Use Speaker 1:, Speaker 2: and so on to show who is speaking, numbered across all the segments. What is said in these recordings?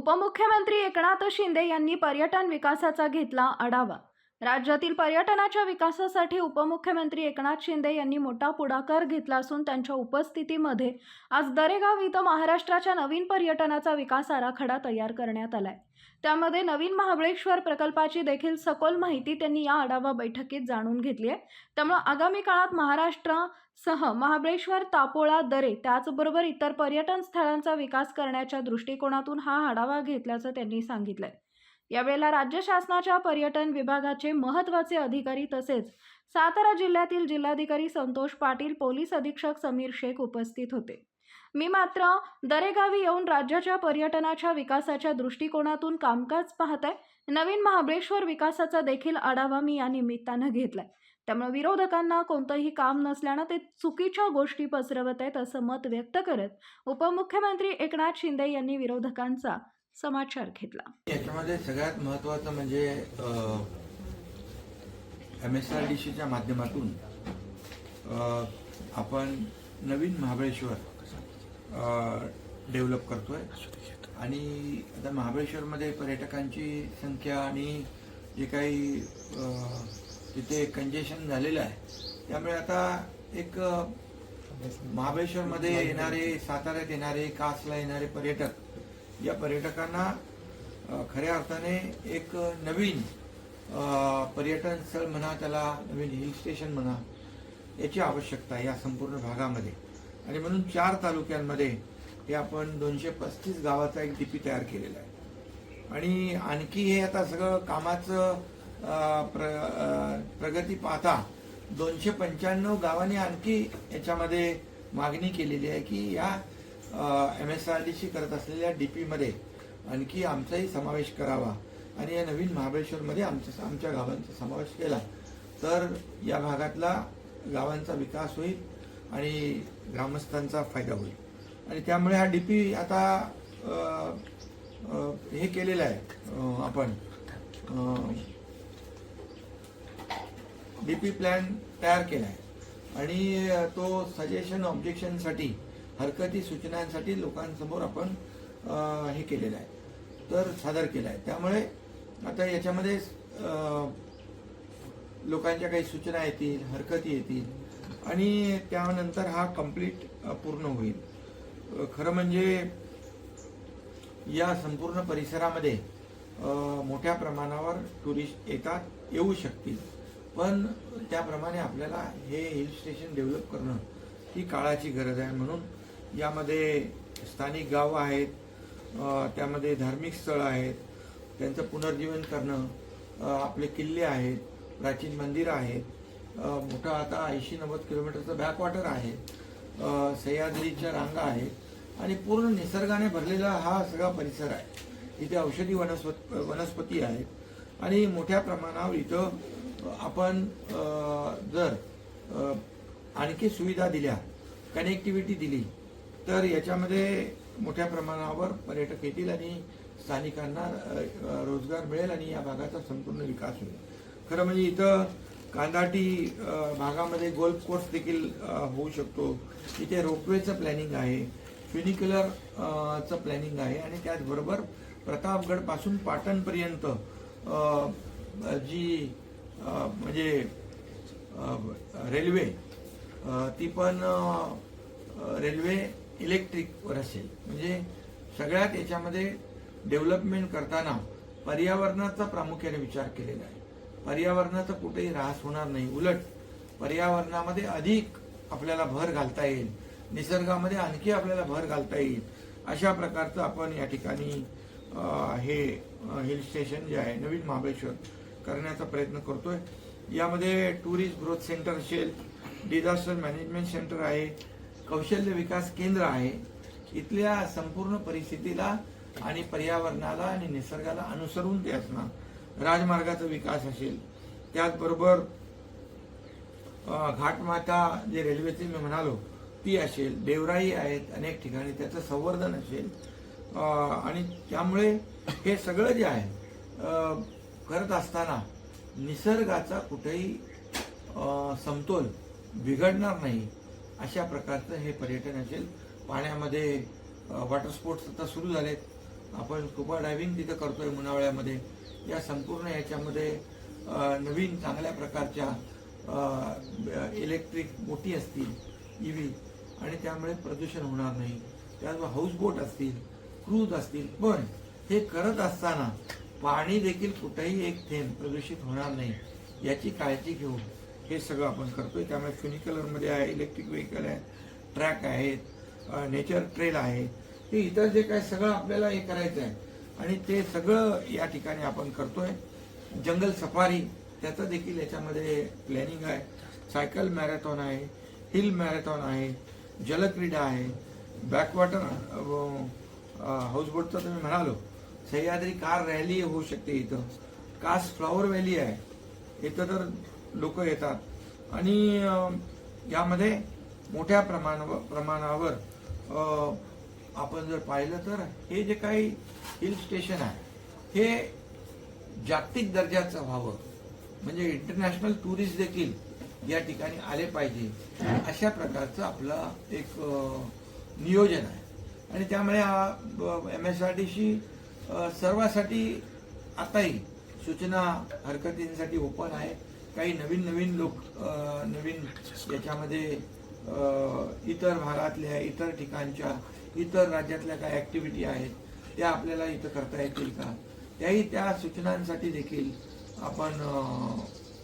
Speaker 1: उपमुख्यमंत्री एकनाथ शिंदे यांनी पर्यटन विकासाचा घेतला आढावा. राज्यातील पर्यटनाच्या विकासासाठी उपमुख्यमंत्री एकनाथ शिंदे यांनी मोठा पुढाकार घेतला असून त्यांच्या उपस्थितीमध्ये आज दरेगाव इथं महाराष्ट्राच्या नवीन पर्यटनाचा विकास आराखडा तयार करण्यात आलाय. त्यामध्ये नवीन महाबळेश्वर प्रकल्पाची देखील सखोल माहिती त्यांनी या आढावा बैठकीत जाणून घेतली आहे. त्यामुळे आगामी काळात महाराष्ट्रासह महाबळेश्वर तापोळा दरे त्याचबरोबर इतर पर्यटन स्थळांचा विकास करण्याच्या दृष्टिकोनातून हा आढावा घेतल्याचं त्यांनी सांगितलंय. यावेळेला राज्य शासनाच्या पर्यटन विभागाचे महत्त्वाचे अधिकारी तसेच सातारा जिल्ह्यातील जिल्हाधिकारी संतोष पाटील पोलीस अधीक्षक समीर शेख उपस्थित होते. मी मात्र दरेगावी येऊन राज्याच्या पर्यटनाच्या विकासाच्या दृष्टिकोनातून कामकाज पाहत आहे नवीन महाबळेश्वर विकासाचा देखील आढावा मी या निमित्तानं घेतलाय. त्यामुळे विरोधकांना कोणतंही काम नसल्यानं ते चुकीच्या गोष्टी पसरवत आहेत असं मत व्यक्त करत उपमुख्यमंत्री एकनाथ शिंदे यांनी विरोधकांचा समाचार घेतला.
Speaker 2: याच्यामध्ये सगळ्यात महत्वाचं म्हणजे एम एस आर डी सीच्या माध्यमातून आपण नवीन महाबळेश्वर डेव्हलप करतोय. आणि आता महाबळेश्वरमध्ये पर्यटकांची संख्या आणि जे काही तिथे कंजेशन झालेलं आहे त्यामुळे आता एक महाबळेश्वरमध्ये येणारे साताऱ्यात येणारे कासला येणारे पर्यटक या पर्यटकांना खऱ्या अर्थाने एक नवीन पर्यटन स्थळ म्हणा त्याला नवीन हिल स्टेशन म्हणा याची आवश्यकता आहे या संपूर्ण भागामध्ये. आणि म्हणून चार तालुक्यांमध्ये हे आपण दोनशे पस्तीस गावाचा एक डीपी तयार केलेला आहे. आणि आणखी हे आता सगळं कामाचं प्र प्रगती पाहता दोनशे पंच्याण्णव गावांनी आणखी याच्यामध्ये मागणी केलेली आहे की या M S R D C करत असलेल्या डी पीमध्ये आणखी आमचाही समावेश करावा. आणि या नवीन महाबळेश्वरमध्ये आमच्या आमच्या गावांचा समावेश केला. तर या भागातला गावांचा विकास होईल आणि ग्रामस्थांचा फायदा होईल. आणि त्यामुळे हा डी पी आता हे केलेलं आहे आपण डी पी प्लॅन तयार केला आहे. आणि तो सजेशन ऑब्जेक्शनसाठी हरकती सूचनांसाठी लोकांसमोर आपण हे केलेलं आहे. तर सादर केलं आहे त्यामुळे आता याच्यामध्ये लोकांच्या काही सूचना येतील हरकती येतील आणि त्यानंतर हा कंप्लीट पूर्ण होईल. खरं म्हणजे या संपूर्ण परिसरामध्ये मोठ्या प्रमाणावर टुरिस्ट येतात येऊ शकतील. पण त्याप्रमाणे आपल्याला हे हिल स्टेशन डेव्हलप करणं ही काळाची गरज आहे म्हणून यामध्ये स्थानिक गावं आहेत त्यामध्ये धार्मिक स्थळं आहेत त्यांचं पुनर्जीवन करणं आपले किल्ले आहेत प्राचीन मंदिरं आहेत मोठा मोठं आता ऐंशी नव्वद किलोमीटरचं बॅकवॉटर आहे सह्याद्रीच्या रांगा आहेत आणि पूर्ण निसर्गाने भरलेला हा सगळा परिसर आहे. इथे औषधी वनस्पत वनस्पती आहेत आणि मोठ्या प्रमाणावर इथं आपण जर आणखी सुविधा दिल्या कनेक्टिव्हिटी दिली तर याच्यामध्ये मोठ्या प्रमाणावर पर्यटक येतील आणि स्थानिकांना रोजगार मिळेल आणि या भागाचा संपूर्ण विकास होईल. खरं म्हणजे इथं कांदाटी भागामध्ये गोल्फ कोर्स देखील होऊ शकतो. इथे रोपवेचं प्लॅनिंग आहे फ्युनिक्युलरचं चं प्लॅनिंग आहे आणि त्याचबरोबर प्रतापगडपासून पाटणपर्यंत जी म्हणजे रेल्वे ती पण रेल्वे इलेक्ट्रिकवर असेल. म्हणजे सगळ्यात याच्यामध्ये डेव्हलपमेंट करताना पर्यावरणाचा प्रामुख्याने विचार केलेला आहे. पर्यावरणाचा कुठेही ऱ्हास होणार नाही. उलट पर्यावरणामध्ये अधिक आपल्याला भर घालता येईल. निसर्गामध्ये आणखी आपल्याला भर घालता येईल. अशा प्रकारचं आपण या ठिकाणी हे हिल स्टेशन जे आहे नवीन महाबळेश्वर करण्याचा प्रयत्न करतोय. यामध्ये टुरिस्ट ग्रोथ सेंटर असेल डिझास्टर मॅनेजमेंट सेंटर आहे कौशल्य विकास केंद्र आहे. इथल्या संपूर्ण परिस्थितीला आणि पर्यावरणाला आणि निसर्गाला अनुसरून ते असणार. राजमार्गाचा विकास असेल. त्याचबरोबर घाटमाता जे रेल्वेचे मी म्हणालो ती असेल. देवराई आहेत अनेक ठिकाणी त्याचं संवर्धन असेल. आणि त्यामुळे हे सगळं जे आहे करत असताना निसर्गाचा कुठेही समतोल बिघडणार नाही. अशा प्रकारचं हे पर्यटन असेल. पाण्यामध्ये वॉटर स्पोर्ट्स आता सुरू झालेत. आपण स्कुबा डायव्हिंग तिथं करतोय मुनावळ्यामध्ये या संपूर्ण याच्यामध्ये नवीन चांगल्या प्रकारच्या इलेक्ट्रिक मोठी असतील ई व्ही आणि त्यामुळे प्रदूषण होणार नाही. त्याचबरोबर हाऊसबोट असतील क्रूज असतील. पण हे करत असताना पाणी देखील कुठेही एक थेंब प्रदूषित होणार नाही. याची काळजी घेऊन हे सगळं आपण करतोय. त्यामुळे फ्युनिकलरमध्ये आहे इलेक्ट्रिक व्हेकल आहे ट्रॅक आहेत नेचर ट्रेल आहे. हे इतर जे काय सगळं आपल्याला हे करायचं आहे. आणि ते सगळं या ठिकाणी आपण करतोय. जंगल सफारी त्याचं देखील याच्यामध्ये प्लॅनिंग आहे. सायकल मॅरेथॉन आहे हिल मॅरेथॉन आहे जलक्रीडा आहे. बॅकवॉटर हाऊसबोटचं तुम्ही म्हणालो सह्याद्री कार रॅली होऊ शकते इथं. कास फ्लॉवर व्हॅली आहे. इथं तर लोक येतात. आणि यामध्ये मोठ्या प्रमाणावर प्रमाणावर आपण जर पाहिलं तर हे जे काही हिल स्टेशन आहे हे जागतिक दर्जाचं व्हावं. म्हणजे इंटरनॅशनल टुरिस्ट देखील या ठिकाणी आले पाहिजे. अशा प्रकारचं आपलं एक नियोजन आहे. आणि त्यामुळे हा एम एस आर टी सर्वांसाठी आताही सूचना हरकतींसाठी ओपन आहे. काही नवीन नवीन लोक नवीन याच्यामध्ये इतर भागातल्या इतर ठिकाणच्या इतर राज्यातल्या काही ॲक्टिव्हिटी आहेत त्या आपल्याला इथं करता येतील का? त्याही त्या सूचनांसाठी देखील आपण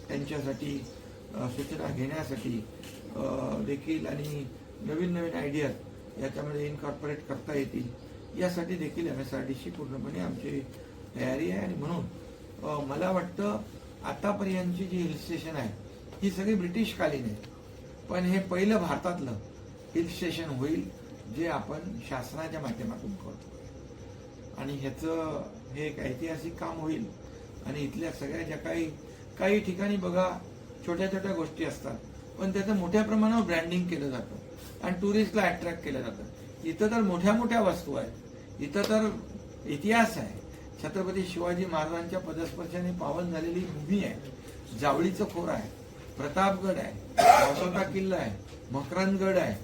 Speaker 2: त्यांच्यासाठी सूचना घेण्यासाठी देखील आणि नवीन नवीन आयडिया याच्यामध्ये इनकॉर्पोरेट करता येतील. यासाठी देखील M S R D C पूर्णपणे आमची तयारी आहे आणि म्हणून मला वाटतं आतापर्यंतची जी हिल स्टेशन आहे ही सगळी ब्रिटिशकालीन आहे. पण हे पहिलं भारतातलं हिल स्टेशन होईल जे आपण शासनाच्या माध्यमातून करतो. आणि ह्याचं हे एक ऐतिहासिक काम होईल. आणि इथल्या सगळ्या ज्या काही काही ठिकाणी बघा छोट्या छोट्या गोष्टी असतात. पण त्याचं मोठ्या प्रमाणावर ब्रँडिंग केलं जातं. आणि टुरिस्टला अट्रॅक्ट केलं जातं. इथं तर मोठ्या मोठ्या वस्तू आहेत. इथं तर इतिहास आहे. छत्रपती शिवाजी महाराजांच्या पदस्पर्शाने पावन झालेली भूमी आहे. जावळीचं खोर आहे. प्रतापगड आहे. वासोटा किल्ला आहे. मकरंदगड आहे.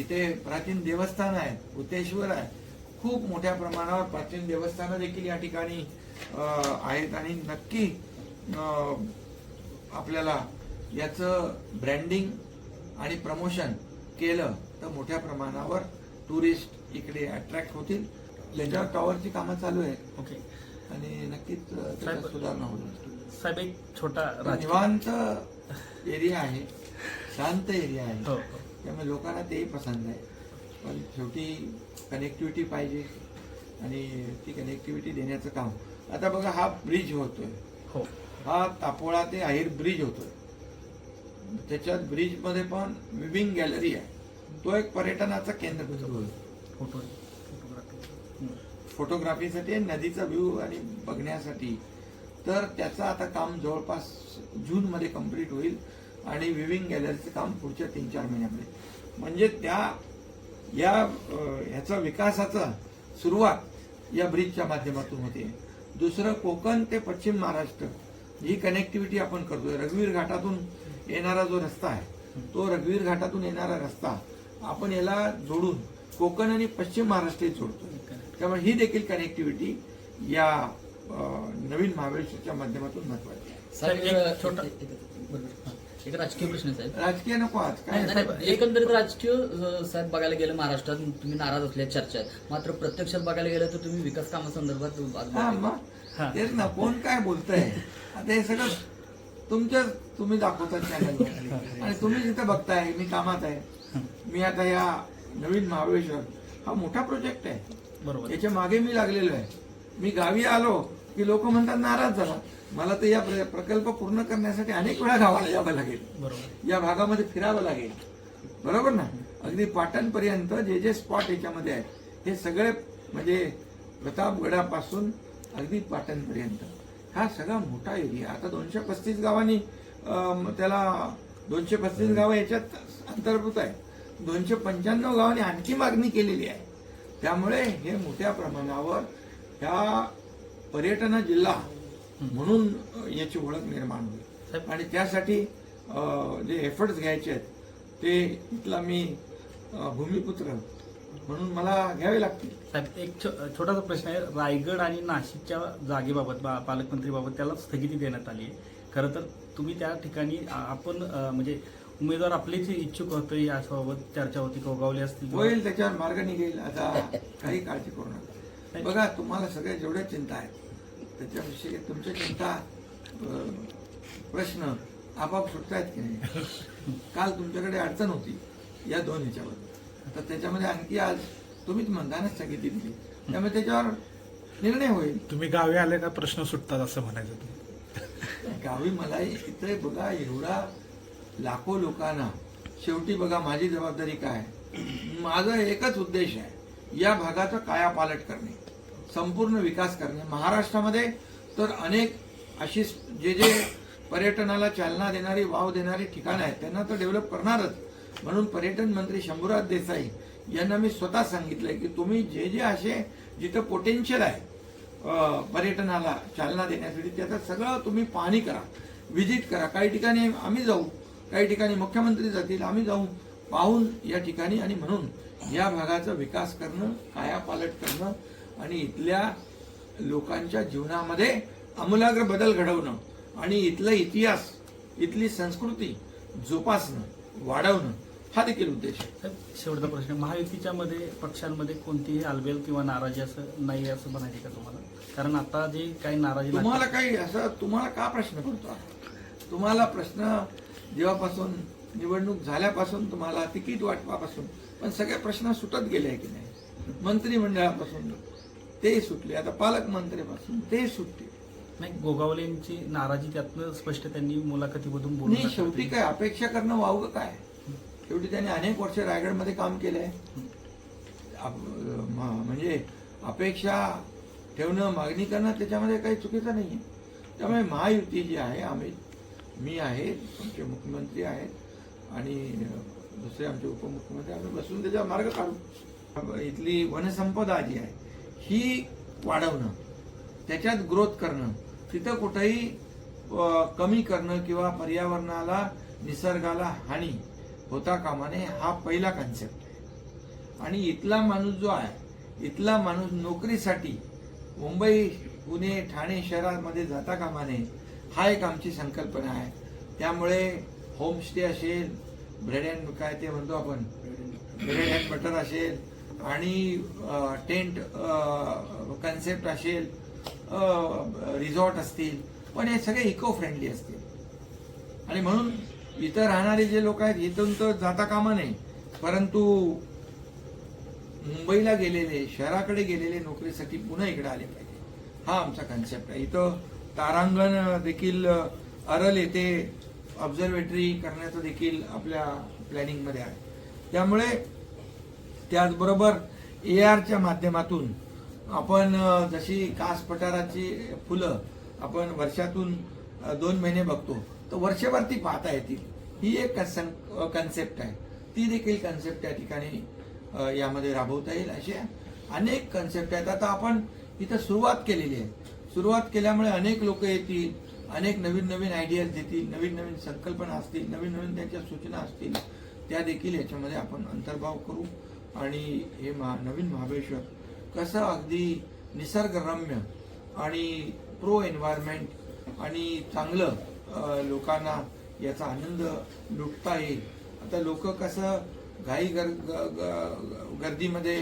Speaker 2: इथे प्राचीन देवस्थान आहे. उतेश्वर आहे. खूप मोठ्या प्रमाणावर प्राचीन देवस्थानं देखील या ठिकाणी आहेत आणि नक्की आपल्याला याचं ब्रँडिंग आणि प्रमोशन केलं तर मोठ्या प्रमाणावर टुरिस्ट इकडे अट्रॅक्ट होतील. लेजर टॉवरची कामं चालू आहेत.
Speaker 3: ओके
Speaker 2: आणि नक्कीच त्याच्यात सुधारणा होईल.
Speaker 3: साहेब एक छोटा
Speaker 2: निवांत एरिया आहे शांत एरिया आहे.
Speaker 3: हो. हो.
Speaker 2: त्यामुळे लोकांना तेही पसंत आहे. पण शेवटी कनेक्टिव्हिटी पाहिजे आणि ती कनेक्टिव्हिटी देण्याचं काम. आता बघा हा ब्रिज होतोय.
Speaker 3: हो.
Speaker 2: हा तापोळा ते आहेर ब्रिज होतोय. त्याच्यात ब्रिजमध्ये पण विविंग गॅलरी आहे. तो एक पर्यटनाचं
Speaker 3: फोटो फोटोग्राफी
Speaker 2: फोटोग्राफीसाठी आणि नदीचा व्ह्यू आणि बघण्यासाठी. तर त्याचं आता काम जवळपास जूनमध्ये कंप्लीट होईल आणि विविंग गॅलरीचं काम पुढच्या तीन चार महिन्यामध्ये. म्हणजे त्या या ह्याचा विकासाचा सुरुवात या ब्रिजच्या माध्यमातून होते. दुसरं कोकण ते पश्चिम महाराष्ट्र ही कनेक्टिव्हिटी आपण करतोय. रघुवीर घाटातून येणारा जो रस्ता आहे तो रघुवीर घाटातून येणारा रस्ता आपण याला जोडून कोकण आणि पश्चिम महाराष्ट्र जोडतोय. त्यामुळे ही देखील कनेक्टिव्हिटी या नवीन महाबळेश्वरच्या माध्यमातून महत्वाची आहे.
Speaker 3: एक
Speaker 4: राजकीय प्रश्न आहे साहेब.
Speaker 2: राजकीय नको आज काय
Speaker 4: एकंदरीत राजकीय साहेब बघायला गेलं महाराष्ट्रात तुम्ही नाराज असल्याची चर्चा मात्र प्रत्यक्षात बघायला गेलं तर तुम्ही विकास कामासंदर्भात.
Speaker 2: तेच ना कोण काय बोलतंय? आता हे सगळं तुमच्या तुम्ही दाखवता चॅनल आणि तुम्ही जिथे बघताय मी कामात आहे. मी आता या नवीन महाबळेश्वर हा मोठा प्रोजेक्ट आहे.
Speaker 3: बरोबर.
Speaker 2: याच्या मागे मी लागलेलो आहे. मी गावी आलो की लोक म्हणतात नाराज झाला. मला तर या प्र- प्रकल्प पूर्ण करण्यासाठी अनेक वेळा गावाला यावं लागेल.
Speaker 3: बरोबर.
Speaker 2: या भागामध्ये फिरावं लागेल. बरोबर ना? अगदी पाटणपर्यंत जे जे स्पॉट याच्यामध्ये आहेत हे सगळे म्हणजे प्रतापगडापासून अगदी पाटणपर्यंत. हा सगळा मोठा एरिया. आता दोनशे पस्तीस गावांनी त्याला दोनशे पस्तीस गावं याच्यात अंतर्भूत आहे दोनशे पंच्याण्णव गावांनी आणखी मागणी केलेली आहे. त्यामुळे हे मोठ्या प्रमाणावर ह्या पर्यटन जिल्हा म्हणून याची ओळख निर्माण होईल.
Speaker 3: साहेब.
Speaker 2: आणि त्यासाठी जे एफर्ट्स घ्यायचे आहेत ते इथला मी भूमिपुत्र म्हणून मला घ्यावे लागतील.
Speaker 3: साहेब एक छो- छोटासा प्रश्न आहे. रायगड आणि नाशिकच्या जागेबाबत पालकमंत्रीबाबत त्याला स्थगिती देण्यात आली आहे. खरं तर तुम्ही त्या ठिकाणी आपण म्हणजे उमेदवार आपलेच इच्छुक होते याबाबत चर्चा होती कोगावले असतील
Speaker 2: होईल त्याच्यावर मार्ग निघेल. आता काही काळजी करू नका. बघा तुम्हाला सगळ्या जेवढ्या चिंता आहेत त्याच्याविषयी तुमच्या चिंता प्रश्न आपाप सुटतायत की नाही? काल तुमच्याकडे अडचण होती या दोन ह्याच्यावर तर त्याच्यामध्ये आणखी आज तुम्हीच म्हणताना स्थगिती दिली. त्यामुळे त्याच्यावर निर्णय होईल.
Speaker 5: तुम्ही गावी आले का प्रश्न सुटतात असं म्हणायचं तुम्ही.
Speaker 2: गावी मला इथे बघा एवढा लाखो लोकांना शेवटी बघा माझी जबाबदारी काय? माझा एकच उद्देश आहे या भागाचा कायापालट करणे संपूर्ण विकास करणे. महाराष्ट्रामध्ये तर अनेक अशी जे जे पर्यटनाला चालना देणारी वाव देणारी ठिकाणं आहेत त्यांना तर डेव्हलप करणारच. म्हणून पर्यटन मंत्री शंभूराज देसाई यांना मी स्वतः सांगितलंय की तुम्ही जे जे असे जिथं पोटेन्शियल आहे पर्यटनाला चालना देण्यासाठी त्याचं सगळं तुम्ही पाहणी करा व्हिजिट करा. काही ठिकाणी आम्ही जाऊ काही ठिकाणी मुख्यमंत्री जातील आम्ही जाऊ. पाहून या ठिकाणी आणि म्हणून या भागाचा विकास करणं कायापालट करणं आणि इथल्या लोकांच्या जीवनामध्ये आमूलाग्र बदल घडवणं आणि इथला इतिहास इथली संस्कृती जोपासणं वाढवणं हा देखील उद्देश आहे.
Speaker 3: शेवटचा प्रश्न. महायुतीच्या मध्ये पक्षांमध्ये कोणतीही आलबेल किंवा नाराजी असं नाही असं म्हणायचे का तुम्हाला? कारण आता जे काही नाराजी
Speaker 2: तुम्हाला काही असं तुम्हाला का प्रश्न पडतो? तुम्हाला प्रश्न जेव्हापासून निवडणूक झाल्यापासून तुम्हाला तिकीट वाटपापासून पण सगळे प्रश्न सुटत गेले आहे की नाही? मंत्रिमंडळापासून ते सुटले आता पालकमंत्र्यापासून ते सुटले.
Speaker 3: नाही गोगावलेंची नाराजी त्यातनं स्पष्ट त्यांनी मुलाखतीमधून
Speaker 2: नाही शेवटी काय अपेक्षा करणं वावगं काय? शेवटी त्यांनी अनेक वर्ष रायगडमध्ये काम केलंय. आप- म- म्हणजे अपेक्षा ठेवणं मागणी करणं त्याच्यामध्ये काही चुकीचं नाही आहे त्यामुळे महायुती जी आहे आम्ही मी आहे आमचे मुख्यमंत्री आहेत आणि दुसरे आमचे उपमुख्यमंत्री आम्ही बसून त्याचा मार्ग काढू. इथली वनसंपदा जी आहे ही वाढवणं त्याच्यात ग्रोथ करणं तिथं कुठंही कमी करणं किंवा पर्यावरणाला निसर्गाला हानी होता कामा नये हा पहिला कन्सेप्ट आहे. आणि इथला माणूस जो आहे इथला माणूस नोकरीसाठी मुंबई पुणे ठाणे शहरामध्ये जाता कामा नये हा एक आमची संकल्पना आहे. त्यामुळे होमस्टे असेल ब्रेड अँड काय ते म्हणतो आपण ब्रेड अँड बटर असेल आणि टेंट कन्सेप्ट असेल रिसॉर्ट असतील पण हे सगळे इको फ्रेंडली असतील. आणि म्हणून इथं राहणारे जे लोक आहेत इथून तर जाता कामा नये. परंतु मुंबईला गेलेले शहराकडे गेलेले नोकरीसाठी पुन्हा इकडे आले पाहिजे. हा आमचा कन्सेप्ट आहे. इथं तारांगण देखील अरल येथे ऑब्झर्वेटरी करण्याचं देखील आपल्या प्लॅनिंगमध्ये आहे. त्यामुळे त्याचबरोबर ए आरच्या माध्यमातून आपण जशी कास पठाराची फुलं आपण वर्षातून दोन महिने बघतो तर वर्षभर ती पाहता येतील. ही एक कन्सेप्ट आहे. ती देखील कन्सेप्ट त्या ठिकाणी यामध्ये राबवता येईल अशा अनेक कन्सेप्ट आहेत. आता आपण इथं सुरुवात केलेली आहे. सुरुवात केल्यामुळे अनेक लोक येतील अनेक नवीन नवीन आयडियाज देतील नवीन नवीन संकल्पना असतील नवीन नवीन त्यांच्या सूचना असतील त्या देखील याच्यामध्ये आपण अंतर्भाव करू. आणि हे महा नवीन महाबळेश्वर कसं अगदी निसर्गरम्य आणि प्रो एन्व्हायरमेंट आणि चांगलं लोकांना याचा आनंद लुटता येईल. आता लोक कसं घाई गर ग- ग- गर्दीमध्ये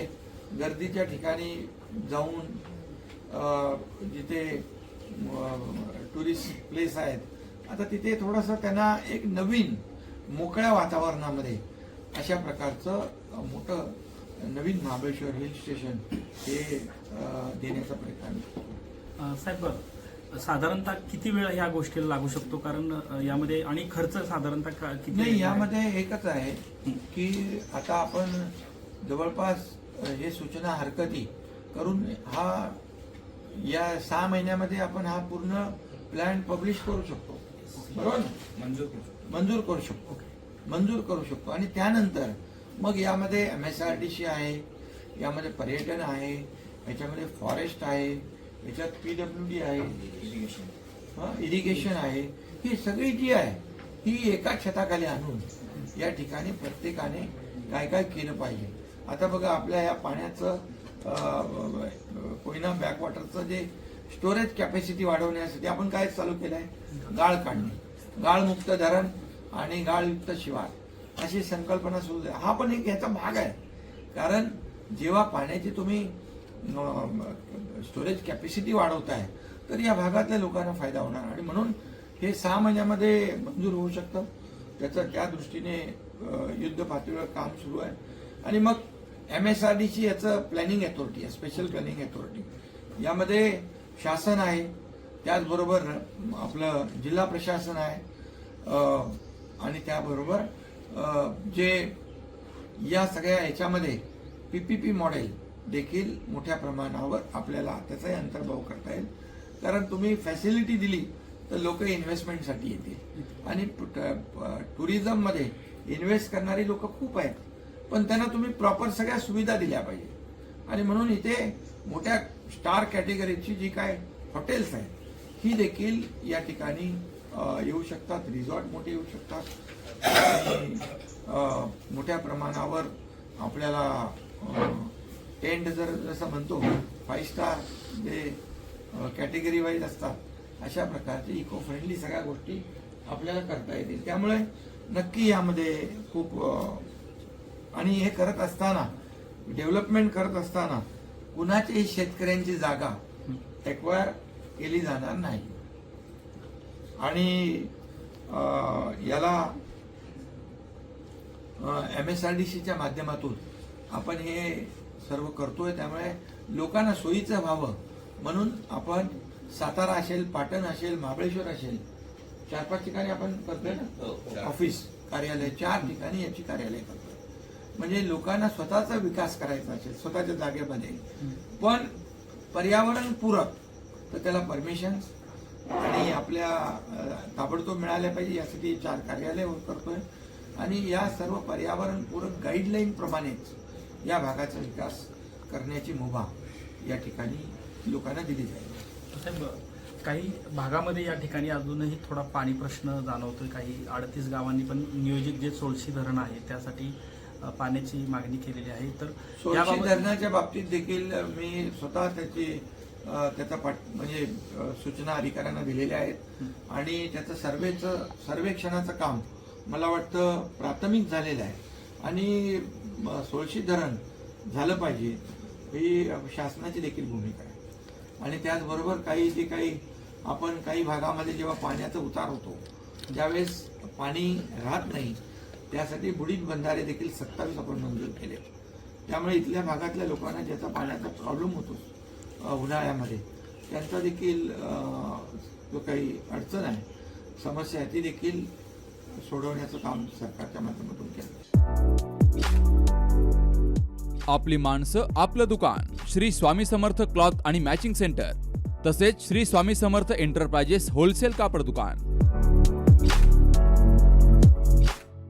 Speaker 2: गर्दीच्या ठिकाणी जाऊन जिथे टुरिस्ट प्लेस आहेत आता तिथे थोडंसं त्यांना एक नवीन मोकळ्या वातावरणामध्ये अशा प्रकारचं मोठं नवीन महाबळेश्वर हिल स्टेशन हे देण्याचा प्रयत्न
Speaker 3: साहेब साधारणतः किती वेळ ह्या गोष्टीला लागू शकतो? कारण यामध्ये आणि खर्च साधारणतः किती
Speaker 2: नाही यामध्ये एकच आहे की आता आपण जवळपास हे सूचना हरकती करून हा या सहा महिन्यामध्ये आपण हा पूर्ण प्लॅन पब्लिश करू शकतो. बरोबर ना? मंजूर करू शकतो. मंजूर करू शकतो. आणि त्यानंतर मग यामध्ये M S R T C आहे यामध्ये पर्यटन आहे याच्यामध्ये फॉरेस्ट आहे याच्यात पी डब्ल्यू डी आहे. इरिगेशन आहे. ही सगळी जी आहे ही एका छताखाली आणून या ठिकाणी प्रत्येकाने काय काय केलं पाहिजे. आता बघा आपल्या या पाण्याचं कोयना बॅकवॉटरचं जे स्टोरेज कॅपॅसिटी वाढवण्यासाठी आपण काय चालू केलं आहे गाळ काढणे. गाळमुक्त धरण आणि गाळयुक्त शिवार. अशी संकल्पना सुरू झाली. हा पण एक ह्याचा भाग आहे. कारण जेव्हा पाण्याची तुम्ही स्टोरेज कॅपॅसिटी वाढवताय तर या भागातल्या लोकांना फायदा होणार. आणि म्हणून हे सहा महिन्यामध्ये मंजूर होऊ शकतं. त्याचं त्या दृष्टीने युद्ध पातळीवर काम सुरू आहे. आणि मग एम एस आर डीची याचं प्लॅनिंग अथॉरिटी आहे स्पेशल प्लॅनिंग अथॉरिटी यामध्ये शासन आहे त्याचबरोबर आपलं जिल्हा प्रशासन आहे आणि त्याबरोबर जे या सगळ्या याच्यामध्ये पी पी पी मॉडेल देखील मोठ्या प्रमाणावर आपल्याला त्याचाही अंतर्भाव करता येईल. कारण तुम्ही फॅसिलिटी दिली तर लोक इन्व्हेस्टमेंटसाठी येतील. आणि टुरिझममध्ये इन्व्हेस्ट करणारी लोक खूप आहेत. पण त्यांना तुम्ही प्रॉपर सगळ्या सुविधा दिल्या पाहिजे. आणि म्हणून इथे मोठ्या स्टार कॅटेगरीची जी काय हॉटेल्स आहेत ही देखील या ठिकाणी येऊ शकतात. रिझॉर्ट मोठे येऊ शकतात. आणि मोठ्या प्रमाणावर आपल्याला टेंट जर जसं म्हणतो फाईव्ह स्टार जे कॅटेगरी वाईज असतात अशा प्रकारचे इको फ्रेंडली सगळ्या गोष्टी आपल्याला करता येतील. त्यामुळे नक्की यामध्ये खूप आणि हे करत असताना डेव्हलपमेंट करत असताना कुणाच्याही शेतकऱ्यांची जागा एक्वायर केली जाणार नाही. आणि याला एम एस आर डी सीच्या माध्यमातून आपण हे सर्व करतोय. त्यामुळे लोकांना सोयीचं व्हावं. म्हणून आपण सातारा असेल पाटण असेल महाबळेश्वर असेल चार पाच ठिकाणी आपण करतोय ना? ऑफिस कार्यालय चार ठिकाणी याची कार्यालय करतोय. म्हणजे लोकांना स्वतःचा विकास करायचा असेल स्वतःच्या जागेमध्ये. पण पर्यावरण पूरक तर त्याला परमिशन आणि आपल्या ताबडतोब मिळाल्या पाहिजे यासाठी चार कार्यालय करतोय. आणि या सर्व पर्यावरणपूरक गाईडलाईन प्रमाणेच या भागाचा विकास करण्याची मुभा या ठिकाणी लोकांना दिली जाईल.
Speaker 3: काही भागामध्ये या ठिकाणी अजूनही थोडा पाणी प्रश्न जाणवतोय. काही अडतीस गावांनी पण नियोजित जे सोळशी धरण आहे त्यासाठी पाण्याची मागणी केलेली आहे. तर
Speaker 2: धरणाच्या बाबतीत देखील मी स्वतः त्याची त्याचा पाठ म्हणजे सूचना अधिकाऱ्यांना दिलेल्या आहेत. आणि त्याचं सर्वेचं सर्वेक्षणाचं काम मला वाटतं प्राथमिक झालेलं आहे. आणि सोळशी धरण झालं पाहिजे ही शासनाची देखील भूमिका आहे. आणि त्याचबरोबर काही जे काही आपण काही भागामध्ये जेव्हा पाण्याचा उतार होतो ज्यावेळेस पाणी राहत नाही त्यासाठी बुडीत बंधारे देखील सत्तावीस आपण मंजूर केले. त्यामुळे इथल्या भागातल्या लोकांना ज्याचा पाण्याचा प्रॉब्लेम होतो उन्हाळ्यामध्ये त्यांचा देखील जो काही अडचण आहे समस्या आहे ती देखील सोडवण्याचं काम सरकारच्या माध्यमातून केलं.
Speaker 6: आपली माणसं आपलं दुकान श्री स्वामी समर्थ क्लॉथ आणि मॅचिंग सेंटर तसेच श्री स्वामी समर्थ एंटरप्राइजेस होलसेल कापड दुकान.